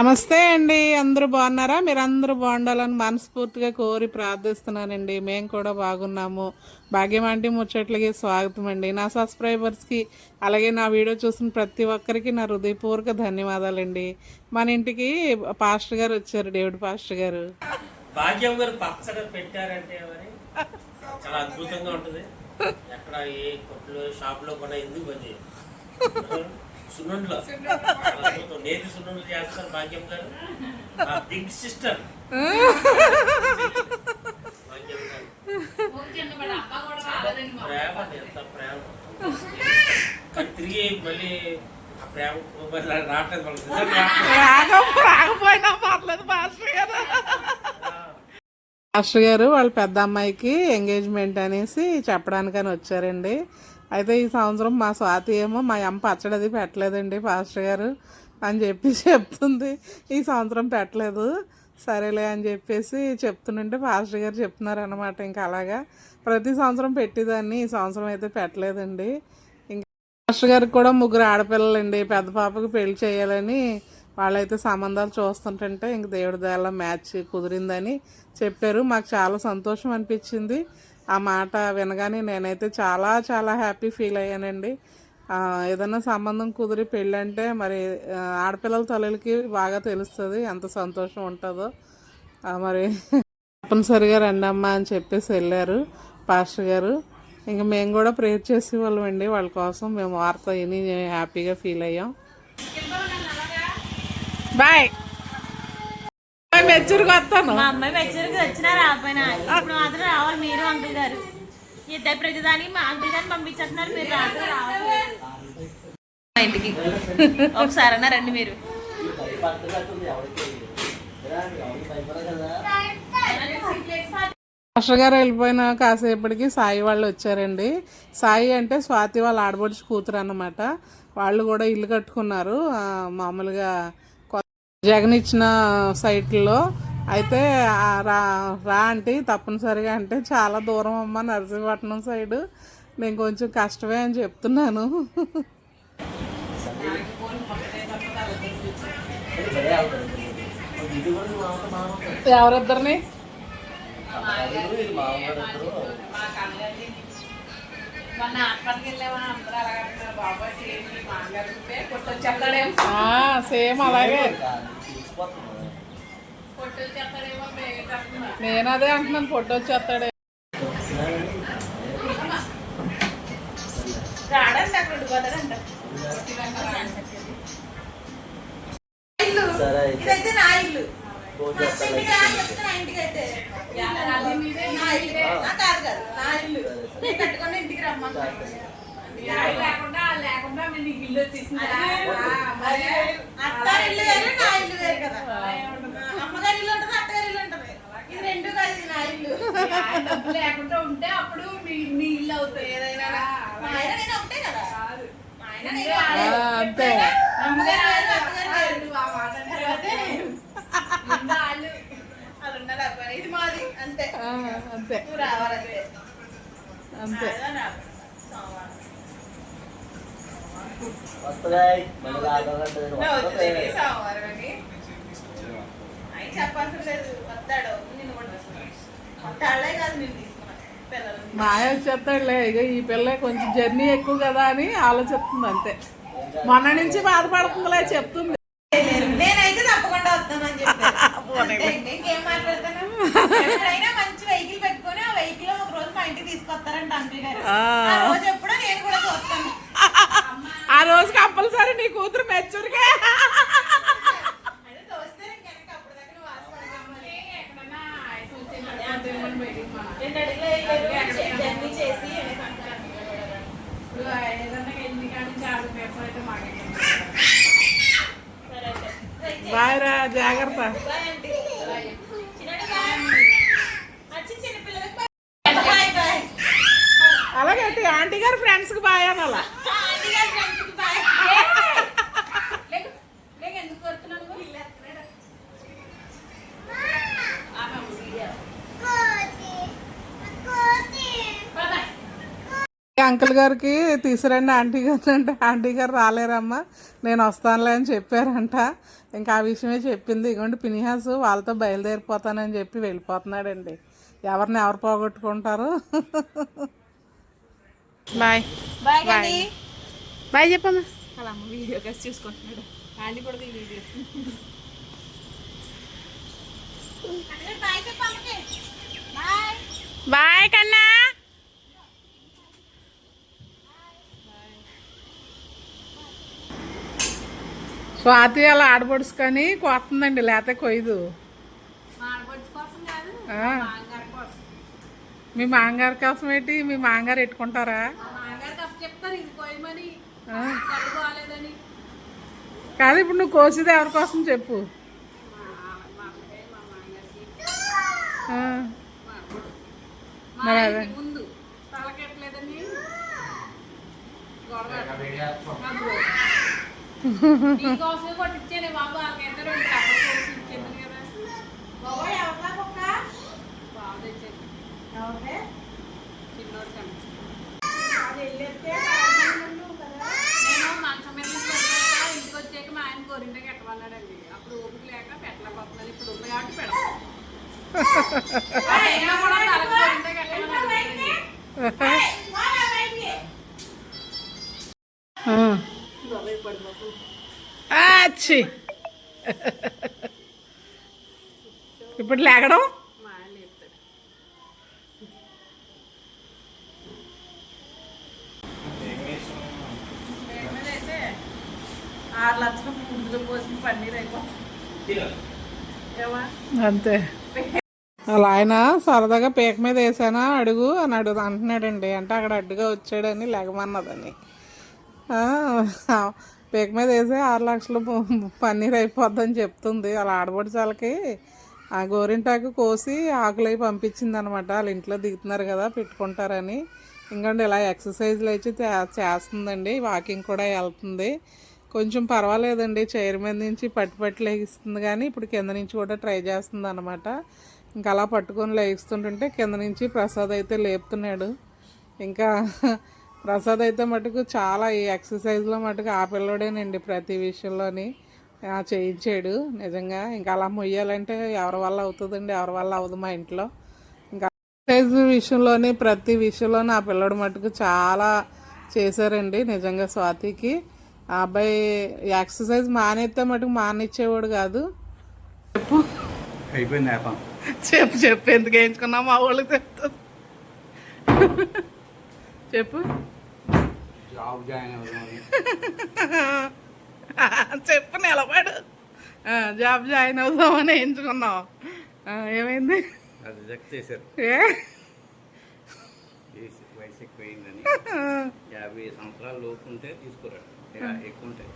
నమస్తే అండి. అందరూ బాగున్నారా? మీరు అందరూ బాగుండాలని మనస్ఫూర్తిగా కోరి ప్రార్థిస్తున్నానండి. మేము కూడా బాగున్నాము. భాగ్యమాంటి ముచ్చట్లకి స్వాగతం అండి. నా సబ్స్క్రైబర్స్కి అలాగే నా వీడియో చూసిన ప్రతి ఒక్కరికి నా హృదయపూర్వక ధన్యవాదాలండి. మన ఇంటికి పాస్టర్ గారు వచ్చారు డేవిడ్ పాస్టర్ గారు. భాగ్యం గారు పచ్చడి పెట్టారంటే మరి చాలా అద్భుతంగా ఉంటుంది. ఎక్కడ ఏ కొట్లో షాప్లో కూడా ఎందుకు పని సున్నుండ్లో. నేతి సున్నుండ్లు చేస్తారు భాగ్యం గారు. మా బిగ్ సిస్టర్. భాగ్యం గారు. ప్రేమ ఎంత ప్రేమ. కానీ తిరిగి మళ్ళీ ఆ ప్రేమ రావట్లేదు రాకపోయినా పర్లేదు పాస్టర్ గారు. పాస్టర్ గారు వాళ్ళ పెద్ద అమ్మాయికి ఎంగేజ్మెంట్ అనేసి చెప్పడానికని వచ్చారండి. అయితే ఈ సంవత్సరం మా స్వాతి ఏమో మా అమ్మ పచ్చడి అది పెట్టలేదండి పాస్టర్ గారు అని చెప్పి చెప్తుంది. ఈ సంవత్సరం పెట్టలేదు. సరేలే అని చెప్పేసి చెప్తుంటే పాస్టర్ గారు చెప్తున్నారు అనమాట ఇంకా అలాగా ప్రతి సంవత్సరం పెట్టేదాన్ని. ఈ సంవత్సరం అయితే పెట్టలేదండి. ఇంకా పాస్టర్ గారికి కూడా ముగ్గురు ఆడపిల్లలండి. పెద్ద పాపకి పెళ్ళి చేయాలని వాళ్ళైతే సంబంధాలు చూస్తుంటుంటే ఇంక దేవుడి దయాల మ్యాచ్ కుదిరిందని చెప్పారు. మాకు చాలా సంతోషం అనిపించింది. ఆ మాట వినగానే నేనైతే చాలా చాలా హ్యాపీ ఫీల్ అయ్యానండి. ఏదైనా సంబంధం కుదిరి పెళ్ళి అంటే మరి ఆడపిల్లల తల్లులకి బాగా తెలుస్తుంది ఎంత సంతోషం ఉంటుందో. మరి తప్పనిసరిగా రండమ్మా అని చెప్పేసి వెళ్ళారు పాస్టర్ గారు. ఇంకా మేము కూడా ప్రేర్ చేసేవాళ్ళం అండి. వాళ్ళ కోసం మేము వార్త విని హ్యాపీగా ఫీల్ అయ్యాం. బాయ్. బాయ్ మెచ్యూర్గా వస్తాను. మా అమ్మాయి మెచ్యూర్కి వచ్చినా రాకపోయినా ఇప్పుడు మాత్రం రావాలి మీరు అంకుల్ గారు. ఇద్దరు మా అంకుల్ గారిని పంపించేస్తున్నారు మీరు మా ఇంటికి ఒకసారి అన్నా రండి మీరు. మాస్టర్ గారు వెళ్ళిపోయిన కాసేపటికి సాయి వాళ్ళు వచ్చారండి. సాయి అంటే స్వాతి వాళ్ళ ఆడబడిచి కూతురు అన్నమాట. వాళ్ళు కూడా ఇల్లు కట్టుకున్నారు. మామూలుగా జగన్ ఇచ్చిన సైట్లో అయితే రా రా అంటే తప్పనిసరిగా అంటే చాలా దూరం అమ్మ నర్సీపట్నం సైడు. నేను కొంచెం కష్టమే అని చెప్తున్నాను. ఎవరిద్దరిని? సేమ్ అలాగే. నేను అదే అంటున్నాను ఫోటో వచ్చేస్తాడే ఇల్లు ఇదైతే నా ఇల్లు. మా ఇంటికి రా చెప్తే నా ఇంటికి అయితే నా ఇల్లు. ఆ, కాదు కాదు నా ఇల్లు. రమ్మన్నాను అత్తారి ఇల్లు వేరు నా ఇల్లు వేరు కదా. అమ్మగారి ఇల్లు ఉంటుంది అత్తగారి ఇల్లు ఉంటుంది. ఇది రెండు కాదు ఇది నా ఇల్లు. లేకుండా ఉంటే అప్పుడు మీ మీ ఇల్లు అవుతుంది. ఏదైనా ఆయన నేను ఒకటే కదా. ఆయన నేను అంతే అమ్మగారు వేరు, అత్తగారు వేరు. నువ్వు ఆ మాట అంటే ముందు వాళ్ళు అది ఉన్నది అబ్బాయి ఇది మాది అంతే ఆ, అంతే నువ్వు రావాలంతే అంతే అదే నాకు సోమవారం. వస్తున్నాయి మళ్ళీ రావాలంటే నా వద్దులేండి, సోమవారం అని. ఆయన చెప్పాల్సిన లేదు వస్తాడు నిన్ను కూడా తీసుకున్నాను వస్తాడే కాదు నేను తీసుకున్నాను పిల్లలు. మాయ వచ్చేస్తాడులే. ఇక ఈ పిల్ల కొంచెం జర్నీ ఎక్కువ కదా అని ఆలోచిస్తుంది అంతే. మొన్న నుంచి బాధపడుతుందిలే చెప్తుంది. నేనైతే తప్పకుండా వస్తానని అంతే, ఇంకేం మాట్లాడతాను ఎప్పుడైనా మంచి వెహికల్ పెట్టుకొని ఆ వెహికల్ ఒక రోజు మా ఇంటికి తీసుకొస్తారంట అంకుల్ గారు. ఆ. రోజు ఎప్పుడో నేను కూడా చూస్తాను. ఆ రోజు కంపల్సరీ నీ కూతురు మెచ్యూర్గా జాగ్రత్త బాయ్ ఆంటీ. చిన్నోడు బాయ్. వచ్చి చిన్న పిల్లలకి బాయ్. Bye bye. అలాగే ఆంటీ గారు ఫ్రెండ్స్కి బాయ్ అని అలా బాయ్. అంకుల్ గారికి తీసుకురండి. ఆంటీ గారు అంటే ఆంటీ గారు రాలేరమ్మా. నేను వస్తానులే అని చెప్పారంట. ఇంకా ఆ విషయమే చెప్పింది. ఇగోండి పినిహాస్ వాళ్ళతో బయలుదేరిపోతానని చెప్పి వెళ్ళిపోతున్నాడండి. ఎవరిని ఎవరు పోగొట్టుకుంటారు? బాయ్. బాయ్ కానీ బాయ్ చెప్పమ్మా. అలా వీడియో కలిసి చూసుకుంటున్నాడు. ఆంటీ కూడా ఈ వీడియో. బాయ్ కన్నా. స్వాతి అలా ఆడబడుచుకొని కోస్తుందండి లేతే కొయ్యదు. ఆడపడుచు కోసం కాదు మీ మాంగారు కోసం ఏంటి? మీ మాంగారు బాగాలేదని. కాదు ఇప్పుడు నువ్వు కోసేది ఎవరి కోసం చెప్పు. మరి అదే. బాబు నేను మంచం మీద నుంచి వచ్చాక ఇంటికి వచ్చాక మా ఆయన అప్పుడు ఓపిక లేక పెట్టలేకపోతున్నాను ఇప్పుడు ఉంది కాబట్టి పెడతాను అయినా కూడా తలకు గోరింటకి పెట్టమని ఆ. ఆచ్చి. ఇప్పుడు లేగడం మా ఆయన లేపుతాడు అయితే ఆరు లక్షలు ముందుగా పోసిన పన్నీర్ అయిపోతుంది ఏమా అంతే. అలా ఆయన సరదాగా పీక మీద వేసానా? అడుగు అని అడుగు అంటున్నాడండి. అంటే అక్కడ అడ్డుగా వచ్చాడని లెగమన్నదని. పీక మీద వేసి ఆరు లక్షలు పన్నీర్ అయిపోద్దని చెప్తుంది. అలా ఆడబడిచాలకి ఆ గోరింటాకు కోసి ఆకులై పంపించింది అనమాట వాళ్ళు ఇంట్లో దిగుతున్నారు కదా పెట్టుకుంటారని. ఇంకండి ఇలా ఎక్సర్సైజ్లు అయితే చేస్తుందండి. వాకింగ్ కూడా వెళ్తుంది. కొంచెం పర్వాలేదండి. చైర్ మీద నుంచి పట్టు పట్టు లేగిస్తుంది కానీ ఇప్పుడు కింద నుంచి కూడా ట్రై చేస్తుంది అనమాట ఇంకా అలా పట్టుకొని లేగిస్తుంటుంటే కింద నుంచి ప్రసాద్ అయితే లేపుతున్నాడు. ఇంకా ప్రసాద్ అయితే మటుకు చాలా ఈ ఎక్సర్సైజ్లో మటుకు ఆ పిల్లోడేనండి ప్రతి విషయంలోని. చేయించాడు. నిజంగా ఇంకా అలా మొయ్యాలంటే ఎవరి వల్ల అవుతుందండి? ఎవరి వల్ల అవ్వదు మా ఇంట్లో. ఇంకా ఎక్సర్సైజ్ విషయంలోని ప్రతి విషయంలోని ఆ పిల్లడు మటుకు చాలా చేశారండి నిజంగా స్వాతికి. ఆ అబ్బాయి ఎక్సర్సైజ్ మానేస్తే మటుకు మానిచ్చేవాడు కాదు. చెప్పు. అయిపోయింది యాపం. చెప్పు చెప్పు. ఎందుకు వేయించుకున్నా మా వాళ్ళకి చెప్తుంది చెప్పు. జాబ్ జాయిన్ చెప్పు నిలబడు. జాబ్ జాయిన్ అవుదామని వేయించుకున్నావు. ఏమైంది? రిజెక్ట్ చేశారు. వయసు వయసు ఎక్కువైందని. యాభై సంవత్సరాల లోపు ఉంటే తీసుకురాడు. ఎక్కువ ఉంటాయి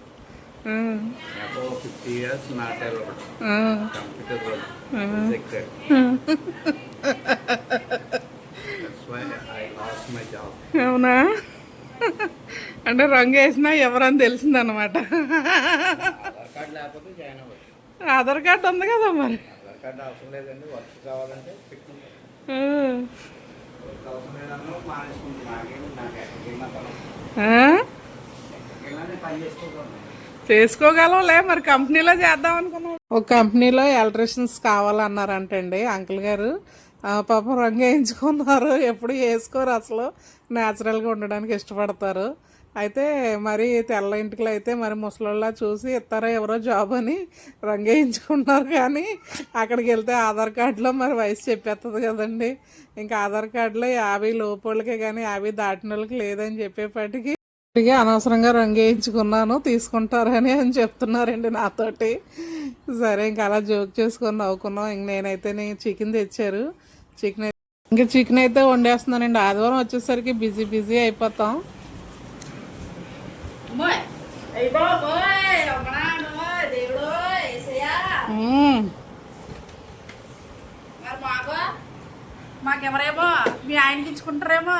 fifty years not allowed computer rejected that's why I lost my job అవునా? అంటే రంగు వేసినా ఎవరని తెలిసిందనమాట ఆధార్ కార్డ్ ఉంది కదా మరి. ఆధార్ కార్డ్ అవసరం చేసుకోగలవులే మరి కంపెనీలో చేద్దాం అనుకున్నాం ఒక కంపెనీలో ఎలక్ట్రీషియన్స్ కావాలన్నారంటండి అంకుల్ గారు. పాపం రంగు వేయించుకున్నారు. ఎప్పుడు వేసుకోరు అసలు. న్యాచురల్గా ఉండడానికి ఇష్టపడతారు. అయితే మరి తెల్ల ఇంటికి అయితే మరి ముసలోళ్ళ చూసి ఇస్తారో ఎవరో జాబ్ అని రంగు వేయించుకున్నారు కానీ అక్కడికి వెళ్తే ఆధార్ కార్డులో మరి వయసు చెప్పేస్తుంది కదండి. ఇంకా ఆధార్ కార్డులో యాభై లోపలకే కానీ యాభై దాటిన వాళ్ళకి లేదని చెప్పేపాటికి ఇక అనవసరంగా రంగు వేయించుకున్నాను తీసుకుంటారని అని చెప్తున్నారండి నాతోటి. సరే ఇంకా అలా జోక్ చేసుకొని నవ్వుకున్నాం. ఇంక నేనైతే నేను చికెన్ తెచ్చారు. చికెన్ ఇంకా చికెన్ అయితే వండేస్తున్నానండి. ఆదివారం వచ్చేసరికి బిజీ బిజీ అయిపోతాం. మాకెవరేమో? మీ ఆయనకి ఇచ్చుకుంటారేమో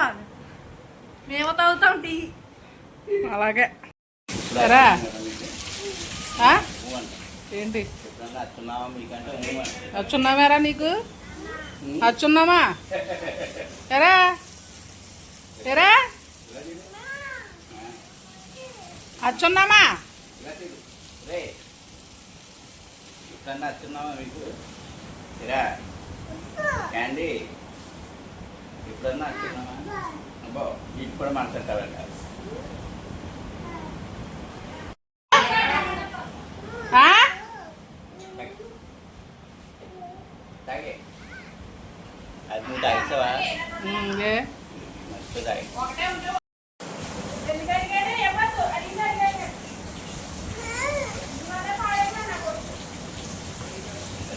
మేము తాగుతాం టీ. అలాగే. సరే? ఏంటి? ఎప్పుడన్నా వచ్చున్నామేరా నీకు? వచ్చున్నామా ఎరా? ఎరా? అచ్చున్నామా రే ఇప్పుడన్నా వచ్చినావా మీకు? ఇరా క్యాండీ ఇప్పుడన్నా వచ్చినావా అబ్బో ఇప్పుడు మాట్లాడతారంట తాగే అది నువ్వు తాగేసావా మస్తు తాగే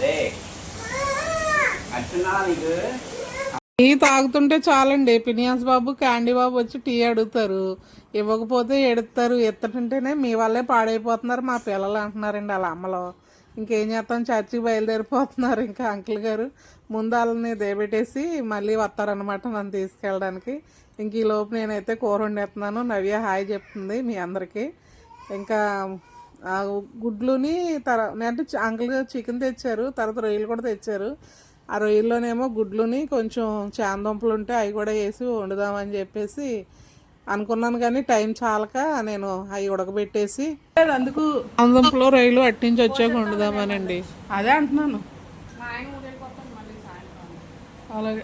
రే వచ్చినావా నీకు టీ తాగుతుంటే చాలండి. పినియాస్ బాబు క్యాండీ బాబు వచ్చి టీ అడుగుతారు. ఇవ్వకపోతే ఎడుతారు. ఎత్తటుంటేనే మీ వాళ్ళే పాడైపోతున్నారు. మా పిల్లలు అంటున్నారండి వాళ్ళ అమ్మలో. ఇంకేం చేస్తాం? చర్చికి బయలుదేరిపోతున్నారు ఇంకా అంకుల్ గారు. ముందు వాళ్ళని దేబెట్టేసి మళ్ళీ వస్తారనమాట నన్ను తీసుకెళ్ళడానికి. ఇంక ఈ లోపు నేనైతే కూర వండేస్తున్నాను. నవ్య హాయ్ చెప్తుంది మీ అందరికీ. ఇంకా గుడ్లుని తర అంటే అంకుల్ గారు చికెన్ తెచ్చారు. తర్వాత రొయ్యలు కూడా తెచ్చారు. ఆ రొయ్యల్లోనేమో గుడ్లుని కొంచెం చాందుంపలు ఉంటే అవి కూడా వేసి వండుదామని చెప్పేసి అనుకున్నాను కానీ టైం చాలక నేను అవి ఉడకబెట్టేసి అందుకు చాందుంపలు రొయ్యలు అట్టించి వచ్చాక వండుదామనండి. అదే అంటున్నాను. అలాగే.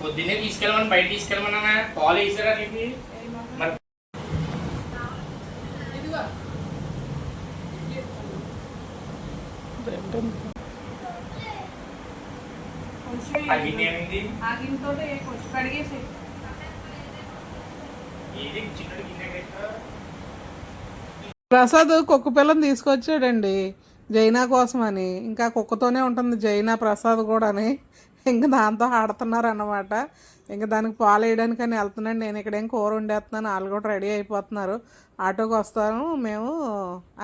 పొద్దున్నే తీసుకెళ్ళమని బయట తీసుకెళ్ళమన్నా కాల్ వేసారా నీకు మరి ఇదిగో కొంచెం ఆ గిన్నె ఏమైంది ఆ గిన్నెతో కొంచెం కడిగేసి ఏది చిన్నది గిన్నె పెట్టా ప్రసాద్ కుక్క పిల్లని తీసుకొచ్చాడండి జైనా కోసమని. ఇంకా కుక్కతోనే ఉంటుంది జైనా ప్రసాద్ కూడాని. ఇంకా దాంతో ఆడుతున్నారు అన్నమాట ఇంకా దానికి పాలు వేయడానికని వెళ్తున్నాను. నేను ఇక్కడేం కూర వండేస్తున్నాను. వాళ్ళు కూడా రెడీ అయిపోతున్నారు. ఆటోకి వస్తాను మేము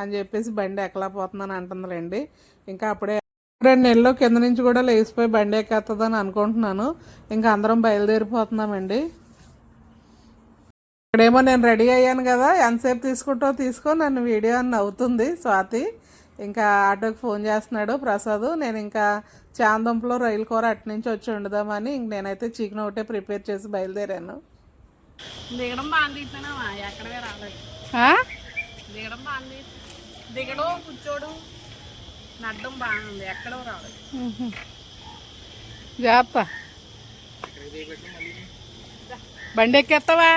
అని చెప్పేసి బండి ఎక్కలేకపోతున్నాను అంటుందిలేండి. ఇంకా అప్పుడే రెండు నెలలు కింద నుంచి కూడా లేచిపోయి బండి ఎక్కేస్తుందని అనుకుంటున్నాను. ఇంకా అందరం బయలుదేరిపోతున్నామండి. ఇక్కడేమో నేను రెడీ అయ్యాను కదా ఎంతసేపు తీసుకుంటావు తీసుకో నన్ను వీడియో అని నవ్వుతుంది స్వాతి. ఇంకా ఆటోకి ఫోన్ చేస్తున్నాడు ప్రసాద్. నేను ఇంకా చాందంపులో రైలు కూర అటు నుంచి వచ్చి వండుదామని ఇంక నేనైతే చికెన్ ఒకటే ప్రిపేర్ చేసి బయలుదేరాను. దిగడం రాలేదు. దిగడం దిగడం కూర్చోడు. నడ్డం బాగుంది ఎక్కడో రాలేదు జాగ్రత్త బండి ఎక్కేస్తావా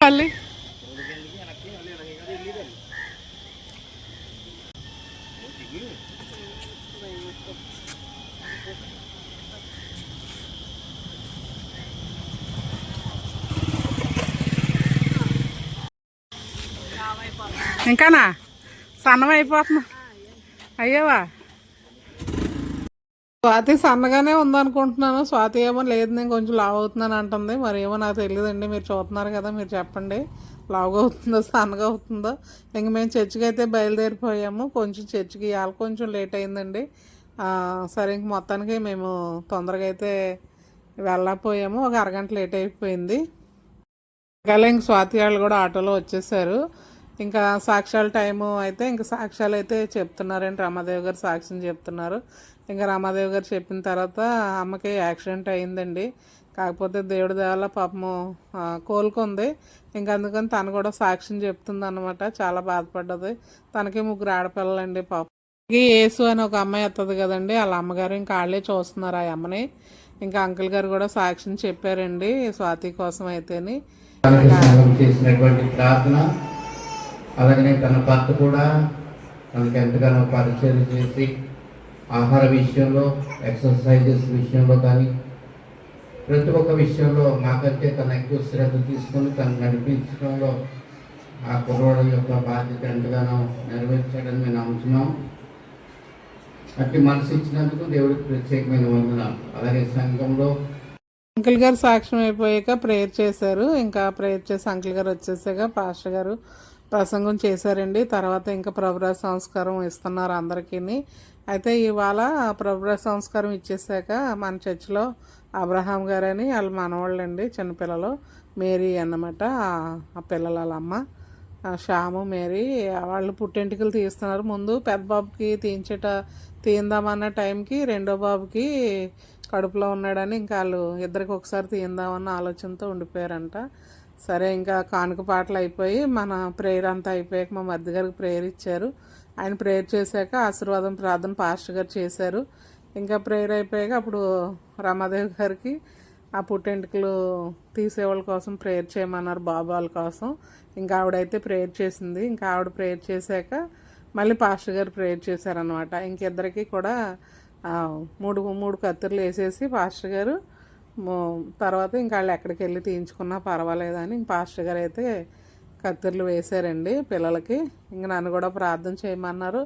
మళ్ళీ ఇంకానా? సన్నం అయిపోతున్నా అయ్యవా. స్వాతి సన్నగానే ఉందనుకుంటున్నాను. స్వాతి ఏమో లేదు నేను కొంచెం లావ్ అవుతున్నాను అంటుంది. మరి ఏమో నాకు తెలియదండి. మీరు చూస్తున్నారు కదా మీరు చెప్పండి. లావుగా అవుతుందో సన్నగా అవుతుందో? ఇంక మేము చర్చికి అయితే బయలుదేరిపోయాము. కొంచెం చర్చికి ఇవాళ కొంచెం లేట్ అయిందండి. సరే ఇంక మొత్తానికి మేము తొందరగా అయితే వెళ్ళకపోయాము. ఒక అరగంట లేట్ అయిపోయింది. ఇంకా ఇంక స్వాతి వాళ్ళు కూడా ఆటోలో వచ్చేసారు. ఇంకా సాక్ష్యాల టైము అయితే ఇంకా సాక్ష్యాలు అయితే చెప్తున్నారండి. రమాదేవి గారు సాక్ష్యం చెప్తున్నారు. ఇంకా రమాదేవి గారు చెప్పిన తర్వాత అమ్మకి యాక్సిడెంట్ అయిందండి కాకపోతే దేవుడి దేవాల పాపము కోలుకుంది. ఇంకా అందుకని తను కూడా సాక్ష్యం చెప్తుంది అనమాట చాలా బాధపడ్డది. తనకి ముగ్గురు ఆడపిల్లలండి పాపం. ఈ యేసు అని ఒక అమ్మాయి వస్తుంది కదండి. వాళ్ళ అమ్మగారు ఇంకా వాళ్ళే చూస్తున్నారు ఆ అమ్మని. ఇంకా అంకుల్ గారు కూడా సాక్ష్యం చెప్పారండి స్వాతి కోసం అయితేని చేసినటువంటి ప్రార్థన అలాగనే తన భర్త కూడా తనకి ఎంతగానో పరిచయం చేసి ఆహార విషయంలో ఎక్సర్సైజెస్ విషయంలో కానీ ప్రతి ఒక్క విషయంలో మాకంటే తన ఎక్కువ శ్రద్ధ తీసుకొని తను నడిపించడంలో ఆ కుర్రోడ యొక్క బాధ్యత ఎంతగానో నెరవేర్చాడని మేము నమ్ముతున్నాం. అట్టి మనసు ఇచ్చినందుకు దేవుడికి ప్రత్యేకమైన వందనాలు. అలాగే సంఘంలో అంకుల్ గారు సాక్ష్యం అయిపోయాక ప్రేయర్ చేశారు. ఇంకా ప్రేయర్ చేసి అంకుల్ గారు వచ్చేసాక పాస్టర్ గారు ప్రసంగం చేశారండి. తర్వాత ఇంకా ప్రభురాజ సంస్కారం ఇస్తున్నారు అందరికీ అయితే ఇవాళ ప్రభురాజ సంస్కారం ఇచ్చేసాక మన చర్చిలో అబ్రహాం గారని వాళ్ళ మనవాళ్ళండి చిన్నపిల్లలు మేరీ అన్నమాట ఆ- పిల్లల అమ్మ శ్యాము మేరీ. వాళ్ళు పుట్టెంటికలు తీస్తున్నారు. ముందు పెద్ద బాబుకి తీయించేట తీయిందామన్న టైంకి రెండో బాబుకి కడుపులో ఉన్నాడని ఇంకా వాళ్ళు ఇద్దరికి ఒకసారి తీయిందామన్న ఆలోచనతో ఉండిపోయారంట. సరే ఇంకా కానుక పాటలు అయిపోయి మన ప్రేయర్ అంతా అయిపోయాక మా మధ్య గారికి ప్రేయర్ ఇచ్చారు. ఆయన ప్రేయర్ చేశాక ఆశీర్వాదం ప్రార్థన పాస్టర్ గారు చేశారు. ఇంకా ప్రేయర్ అయిపోయాక అప్పుడు రమాదేవి గారికి ఆ పుట్టెంటుకలు తీసేవాళ్ళ కోసం ప్రేయర్ చేయమన్నారు బాబు వాళ్ళ కోసం. ఇంకా ఆవిడైతే ప్రేయర్ చేసింది. ఇంకా ఆవిడ ప్రేయర్ చేశాక మళ్ళీ పాస్టర్ గారు ప్రేయర్ చేశారనమాట ఇంకిద్దరికి కూడా మూడు మూడు కత్తిరలు వేసేసి పాస్టర్ గారు తర్వాత ఇంకా వాళ్ళు ఎక్కడికి వెళ్ళి తీయించుకున్నా పర్వాలేదని ఇంక పాస్టర్ గారు అయితే కత్తిర్లు వేశారండి పిల్లలకి. ఇంక నన్ను కూడా ప్రార్థన చేయమన్నారు.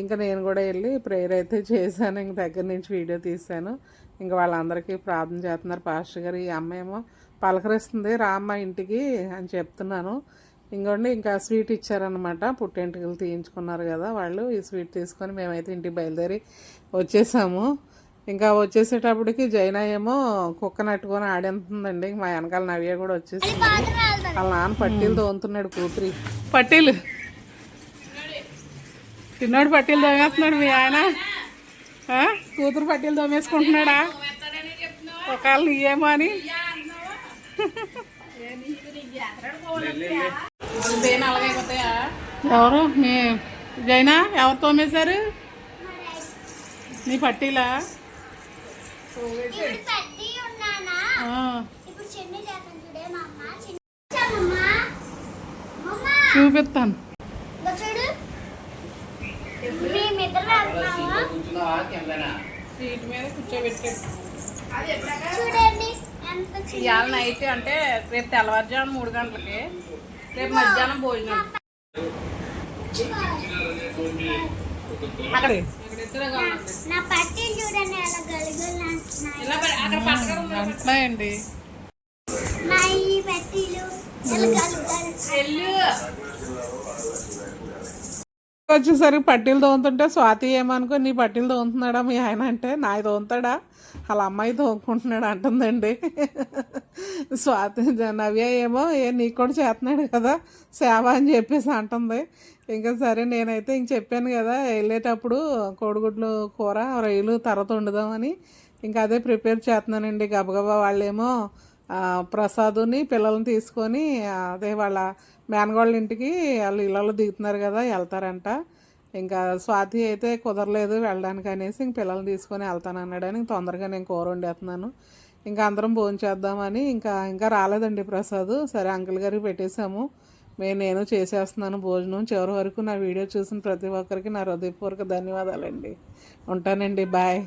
ఇంకా నేను కూడా వెళ్ళి ప్రేయర్ అయితే చేశాను. ఇంక దగ్గర నుంచి వీడియో తీశాను. ఇంకా వాళ్ళందరికీ ప్రార్థన చేస్తున్నారు పాస్టర్ గారు. ఈ అమ్మ ఏమో పలకరిస్తుంది రామ్మ ఇంటికి అని చెప్తున్నాను. ఇంకోండి ఇంకా స్వీట్ ఇచ్చారనమాట పుట్టెంటుకలు తీయించుకున్నారు కదా వాళ్ళు. ఈ స్వీట్ తీసుకొని మేమైతే ఇంటికి బయలుదేరి వచ్చేసాము. ఇంకా వచ్చేసేటప్పటికి జైనా ఏమో కుక్క నట్టుకొని ఆడేస్తుందండి. మా వెనకాల నవ్య కూడా వచ్చేసింది. వాళ్ళ నాన్న పట్టీలు తోముతున్నాడు కూతురి. పట్టీలు? చిన్నోడు పట్టీలు తోమేస్తున్నాడు మీ ఆయన? ఆ? కూతురు పట్టీలు తోమేసుకుంటున్నాడా? ఒకళ్ళు ఏమో అని? ఎవరు? మీ జైనా? ఎవరు తోమేశారు? నీ పట్టీలా? చూపిస్తాను. సీట్ మీద కూర్చోబెట్టాడు ఇవాళ నైట్ అంటే రేపు తెల్లవారుజాము మూడు గంటలకి రేపు మధ్యాహ్నం భోజనం. అక్కడే. నా పట్టి చూడండి ఎలా గలుగులు అంటున్నాయి అక్కడ పక్కన అంటున్నాయండి. నా ఈ పట్టీలు ఎలా గలుగుతారు వచ్చేసరికి పట్టీలు తోముతుంటే స్వాతి ఏమనుకో నీ పట్టీలు తోముతున్నాడా మీ ఆయన? అంటే నాయి తోముతాడా? వాళ్ళ అమ్మాయి తోముకుంటున్నాడు అంటుందండి. స్వాతి నవ్య ఏమో ఏ నీకు కూడా చేస్తున్నాడు కదా సేవ అని చెప్పేసి అంటుంది. ఇంకా సరే నేనైతే ఇంక చెప్పాను కదా వెళ్ళేటప్పుడు కోడిగుడ్లు కూర రొయ్యలు తర్వాత వండుదామని ఇంకా అదే ప్రిపేర్ చేస్తున్నానండి. గబగబా వాళ్ళేమో ప్రసాదుని పిల్లల్ని తీసుకొని అదే వాళ్ళ మేనగోళ్ళ ఇంటికి వాళ్ళు ఇళ్ళలో దిగుతున్నారు కదా వెళ్తారంట. ఇంకా స్వాతి అయితే కుదరలేదు వెళ్ళడానికి అనేసి ఇంక పిల్లల్ని తీసుకొని వెళ్తాను అన్నాడని తొందరగా నేను కూర వండేస్తున్నాను. ఇంకా అందరం భోజనం చేద్దామని ఇంకా ఇంకా రాలేదండి ప్రసాద్. సరే అంకుల్ గారికి పెట్టేశాము. నేను చేసేస్తున్నాను భోజనం. చివరి వరకు నా వీడియో చూసిన ప్రతి ఒక్కరికి నా హృదయపూర్వక ధన్యవాదాలండి. ఉంటానండి. బాయ్.